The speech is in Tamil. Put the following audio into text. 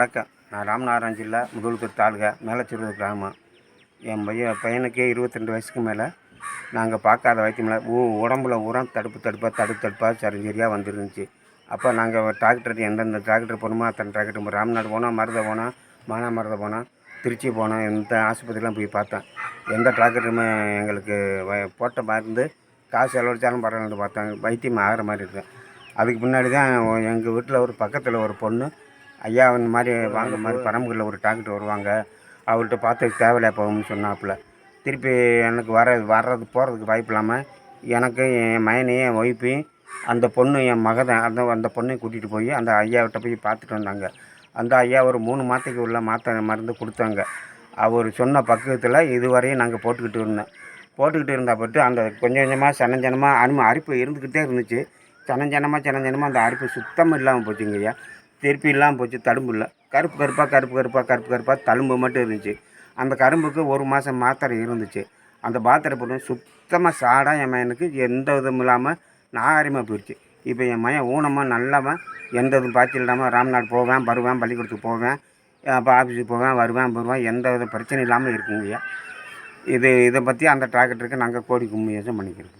வணக்கம். நான் ராமநாதபுரம் ஜில்லா முதுகுளத்தூர் தாலுகா மேலச்சூர் கிராமம். என் பையன் பையனுக்கே இருபத்தி ரெண்டு வயசுக்கு மேலே. நாங்கள் பார்க்காத வைத்தியமில்ல ஊ உடம்புல உரம் தடுப்பு தடுப்பாக தடுப்பு தடுப்பாக சரி சரியாக வந்துருந்துச்சு. அப்போ நாங்கள் டாக்டர் எந்தெந்த டாக்டர் போகணுமோ அத்தனை டாக்டர் போனோம். ராம்நாடு போனோம் மருதை போனோம் மானாமருதை போனோம் திருச்சி போனோம் எந்த ஆஸ்பத்திரிலாம் போய் பார்த்தேன் எந்த டாக்டருமே எங்களுக்கு போட்ட மருந்து காசு செலவழிச்சாலும் பரவாயில்லன்னு பார்த்தாங்க வைத்தியம் ஆகிற மாதிரி இருக்கு. அதுக்கு முன்னாடி தான் எங்கள் வீட்டில் ஒரு பக்கத்தில் ஒரு பொண்ணு ஐயா இந்த மாதிரி வாங்க மாதிரி பரம்பூரில் ஒரு டாக்டர் வருவாங்க அவர்கிட்ட பார்த்து தேவையில்லை போகும்னு சொன்னாப்புல. திருப்பி எனக்கு வர வர்றது போகிறதுக்கு வாய்ப்பு இல்லாமல் எனக்கு என் மயனையும் என் ஒய்ஃபையும் அந்த பொண்ணு என் மகதான் அந்த அந்த பொண்ணையும் கூட்டிகிட்டு போய் அந்த ஐயாவிட்ட போய் பார்த்துட்டு வந்தாங்க. அந்த ஐயா ஒரு மூணு மாதத்துக்கு உள்ள மாத்திரை மருந்து கொடுத்தாங்க. அவர் சொன்ன பக்குவத்தில் இதுவரையும் நாங்கள் போட்டுக்கிட்டு இருந்தோம். போட்டுக்கிட்டு இருந்தால் பட்டு அந்த கொஞ்சம் கொஞ்சமாக சனஞ்சனமாக அனும அரிப்பு இருந்துக்கிட்டே இருந்துச்சு. சனஞ்சனமாக சனஞ்சனமாக அந்த அரிப்பு சுத்தமாக இல்லாமல் போச்சுங்க ஐயா. திருப்பி இல்லாமல் போச்சு தடும்பு இல்லை. கருப்பு கருப்பாக கருப்பு கருப்பாக கருப்பு கருப்பாக தழும்பு மட்டும் இருந்துச்சு. அந்த கரும்புக்கு ஒரு மாதம் மாத்திரை இருந்துச்சு. அந்த மாத்திரை போட்டு சுத்தமாக சாடாக என் மயனுக்கு எந்த இதுவும் இல்லாமல் நாகரிகமாக போயிடுச்சு இப்போ என் மயன் ஊனமாக நல்லவன் எந்த இதுவும் பாய்ச்சல் இல்லாமல் ராம்நாடு போவேன் வருவேன் பள்ளிக்கூடத்துக்கு போவேன் அப்போ ஆஃபீஸுக்கு போவேன் வருவேன் வருவேன் எந்த வித பிரச்சனையும் இல்லாமல் இருக்குங்கய்யா. இது இதை பற்றி அந்த டிராக்டருக்கு நாங்கள் கோடி கும்மியாச்சும் பண்ணிக்கிறோம்.